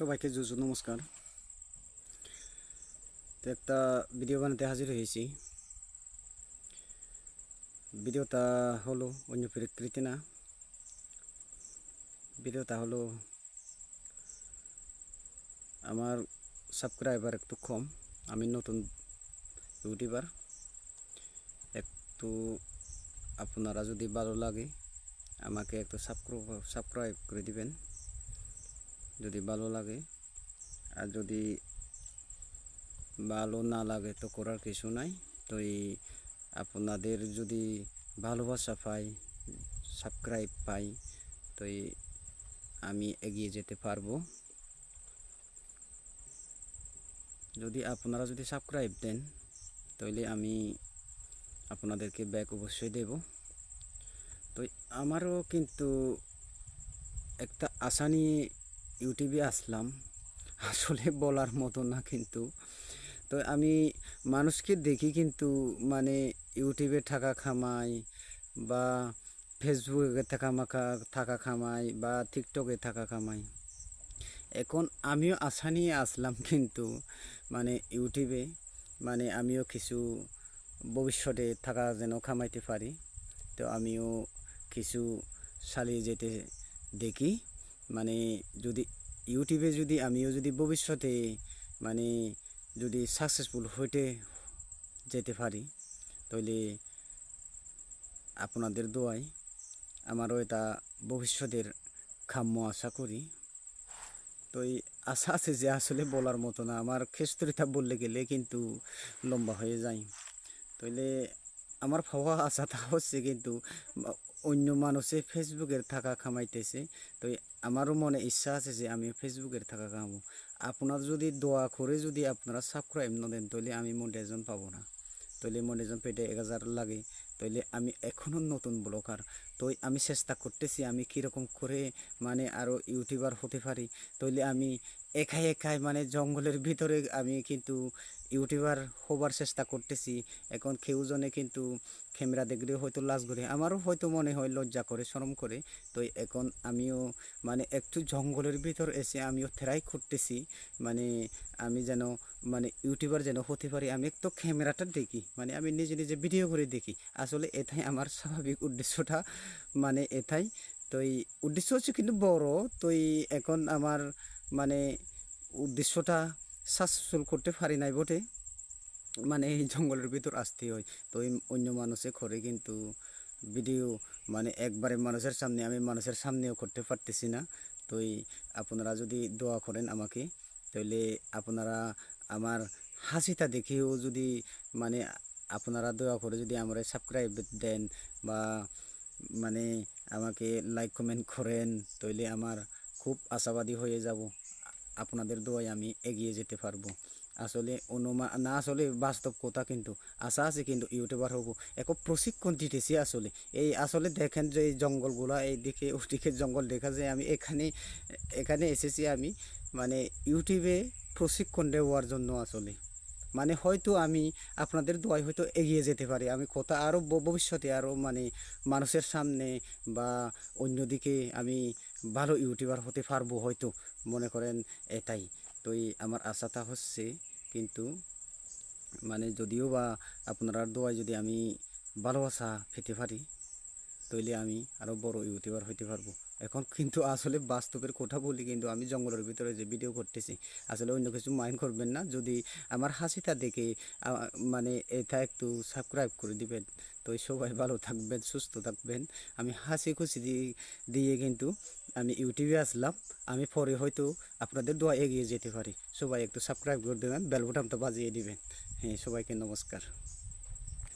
সবাইকে জুজু নমস্কার। তো একটা ভিডিও বানাতে হাজির হয়েছি। ভিডিওটা হলো অন্য প্রকৃতি না। ভিডিওটা হলো আমার সাবস্ক্রাইবার একটু কম। আমি নতুন ইউটিউবার একটু আপনারা যদি ভালো লাগে, আমাকে একটু সাবস্ক্রাইব করে দিবেন। যদি ভালো লাগে। আর যদি ভালো না লাগে তো করার কিছু নাই। তো এই আপনাদের যদি ভালোবাসা পাই সাবস্ক্রাইব পাই, তো এই আমি এগিয়ে যেতে পারব। যদি আপনারা যদি সাবস্ক্রাইব দেন, তাহলে আমি আপনাদেরকে ব্যাক অবশ্যই দেব। তো আমারও কিন্তু একটা আশা নিয়ে ইউটিউবে আসলাম, আসলে বলার মতো না কিন্তু। তো আমি মানুষকে দেখি কিন্তু মানে ইউটিউবে টাকা খামাই বা ফেসবুকে থাকা মাখা, থাকা খামাই বা টিকটকে থাকা খামাই। এখন আমিও আশা নিয়ে আসলাম কিন্তু মানে ইউটিউবে মানে আমিও কিছু ভবিষ্যতে থাকা যেন খামাইতে পারি। তো আমিও কিছু চালিয়ে যেতে দেখি। মানে যদি ইউটিউবে যদি আমিও যদি ভবিষ্যতে মানে যদি সাকসেসফুল হইতে যেতে পারি তাহলে আপনাদের দোয়ায় আমারও এটা ভবিষ্যতের কাম্য আশা করি। তো এই আশা আছে যে আসলে বলার মতো না, আমার খেস্তরিতা বললে গেলে কিন্তু লম্বা হয়ে যায়। তাইলে আমার ভাবা আশাটা হচ্ছে কিন্তু, অন্য মানুষে ফেসবুকের থাকা খামাইতেছে তো আমারও মনে ইচ্ছা আছে যে আমি ফেসবুকের থাকা খামো আপনার যদি দোয়া করে যদি আপনারা সাবস্ক্রাইব না দেন, তাহলে আমি মনিটাইজন পাবো না। তাহলে এজন পেটে এক হাজার লাগে। তাহলে আমি এখনও নতুন ব্লগার। তো আমি চেষ্টা করতেছি আমি কীরকম করে মানে আরও ইউটিউবার হতে পারি। তাহলে আমি একাই একাই মানে জঙ্গলের ভিতরে আমি কিন্তু ইউটিউবার হবার চেষ্টা করতেছি। এখন কেউ জনে কিন্তু ক্যামেরা দেখলে হয়তো লাজ করে, আমারও হয়তো মনে হয় লজ্জা করে, শরম করে। তো এখন আমিও মানে একটু জঙ্গলের ভিতর এসে আমিও ট্রাই করতেছি মানে আমি যেন মানে ইউটিউবার যেন হতে পারি, আমি একটু ক্যামেরাটা দেখি মানে আমি নিজে নিজে ভিডিও করে দেখি। আসলে এটাই আমার স্বাভাবিক উদ্দেশ্যটা। মানে এটাই। তো এই উদ্দেশ্য হচ্ছে কিন্তু বড়। তো এখন আমার মানে উদ্দেশ্যটা সাকসেসফুল করতে পারি নাই বটে। মানে এই জঙ্গলের ভিতর আসতে হয়। তো এই অন্য মানুষে করে কিন্তু ভিডিও মানে একবারে মানুষের সামনে, আমি মানুষের সামনেও করতে পারতেছি না। তো এই আপনারা যদি দোয়া করেন আমাকে তাহলে আপনারা আমার হাসিটা দেখেও যদি মানে আপনারা দোয়া করে যদি আমরা সাবস্ক্রাইব দেন বা মানে আমাকে লাইক কমেন্ট করেন তাহলে আমার খুব আশাবাদী হয়ে যাব। আপনাদের দোয়ায় আমি এগিয়ে যেতে পারব। আসলে অনুমা, না আসলে বাস্তব কথা কিন্তু, আশা আছে কিন্তু ইউটিউবার হব। এক প্রশিক্ষণ দিতেছি আসলে। এই আসলে দেখেন যে এই জঙ্গলগুলা এইদিকে ওদিকে জঙ্গল দেখা যায়, আমি এখানে এখানে এসেছি আমি মানে ইউটিউবে প্রশিক্ষণ দেওয়ার জন্য আসলে। মানে হয়তো আমি আপনাদের দোয়ায় হয়তো এগিয়ে যেতে পারি। আমি কথা আরও ভবিষ্যতে আরও মানে মানুষের সামনে বা অন্যদিকে আমি ভালো ইউটিউবার হতে পারব হয়তো, মনে করেন এটাই। তো এই আমার আশাটা হচ্ছে কিন্তু মানে যদিও বা আপনার দোয়ায় যদি আমি ভালোবাসা পেতে পারি তাইলে আমি আরও বড় ইউটিউবার হইতে পারব। এখন কিন্তু আসলে বাস্তবের কথা বলি, কিন্তু আমি জঙ্গলের ভিতরে যে ভিডিও করতেছি, আসলে অন্য কিছু মাইন্ড করবেন না। যদি আমার হাসিটা দেখে মানে এটা একটু সাবস্ক্রাইব করে দিবেন, তো সবাই ভালো থাকবেন, সুস্থ থাকবেন। আমি হাসি খুশি দিয়ে কিন্তু আমি ইউটিউবে আসলাম। আমি পরে হয়তো আপনাদের দোয়া এগিয়ে যেতে পারি। সবাই একটু সাবস্ক্রাইব করে দেবেন বেল বাজিয়ে দিবেন। হ্যাঁ সবাইকে নমস্কার।